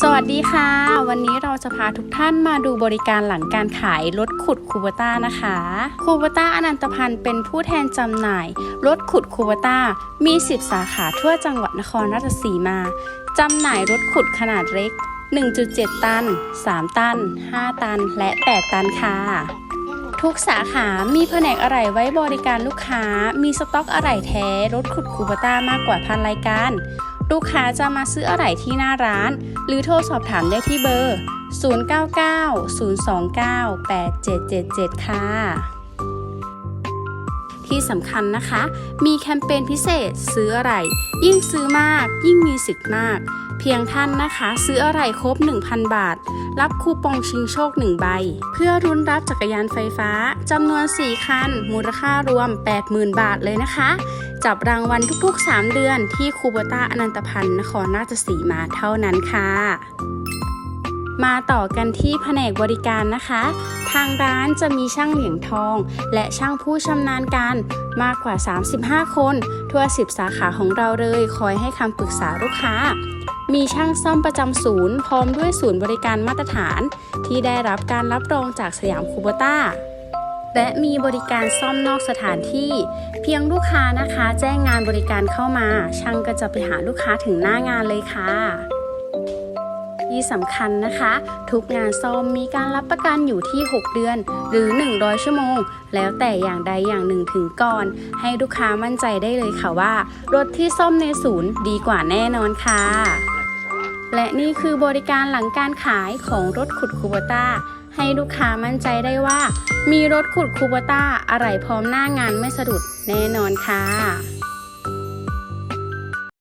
สวัสดีค่ะ วันนี้เราจะพาทุกท่านมาดูบริการหลังการขายรถขุดคูเบต้านะคะคูเบต้าอนันตพันธ์เป็นผู้แทนจำหน่ายรถขุดคูเบต้ามี 10 สาขาทั่วจังหวัดนครราชสีมาจำหน่ายรถขุดขนาดเล็ก 1.7 ตัน 3 ตัน 5 ตัน และ 8 ตันค่ะ ทุกสาขามีแผนกอะไหล่ไว้บริการลูกค้า มีสต็อกอะไหล่แท้รถขุดคูเบต้ามากกว่าพันรายการ ลูกค้าจะมาซื้ออะไหล่ที่หน้าร้าน หรือโทรสอบถามได้ที่เบอร์ 0990298777 ค่ะ ที่สำคัญนะคะ มีแคมเปญพิเศษซื้ออะไร ยิ่งซื้อมาก ยิ่งมีสิทธิ์มาก เพียงท่านนะคะ ซื้ออะไรครบ 1,000 บาท รับคูปองชิงโชค 1 ใบ เพื่อรุนรับจักรยานไฟฟ้าจำนวน 4 คัน มูลค่ารวม 80,000 บาทเลยนะคะ จับรางวัลทุกๆ 3 เดือนที่คูโบต้าอนันตพันธ์นครราชสีมาเท่านั้นค่ะ มาต่อกันที่แผนกบริการนะคะ ทางร้านจะมีช่างเหลียงทอง และช่างผู้ชำนาญการมากกว่า 35 คน ทั่ว 10 สาขาของเราเลย คอยให้คำปรึกษาลูกค้ามีช่างซ่อมประจำศูนย์ พร้อมด้วยศูนย์บริการมาตรฐาน ที่ได้รับการรับรองจากสยามคูโบต้า และมีบริการซ่อมนอกสถานที่ เพียงลูกค้านะคะ แจ้งงานบริการเข้ามา ช่างก็จะไปหาลูกค้าถึงหน้างานเลยค่ะ ที่สำคัญนะคะ ทุกงานซ่อมมีการรับประกันอยู่ที่ 6 เดือน หรือ 100 ชั่วโมง แล้วแต่อย่างใดอย่างหนึ่งถึงก่อน ให้ลูกค้ามั่นใจได้เลยค่ะว่า รถที่ซ่อมในศูนย์ดีกว่าแน่นอนค่ะและนี่คือบริการหลังการขายของรถขุดคูโบต้า ให้ลูกค้ามั่นใจได้ว่า มีรถขุดคูบต้าอะไรพร้อมหน้างานไม่สะดุดแน่นอนค่ะ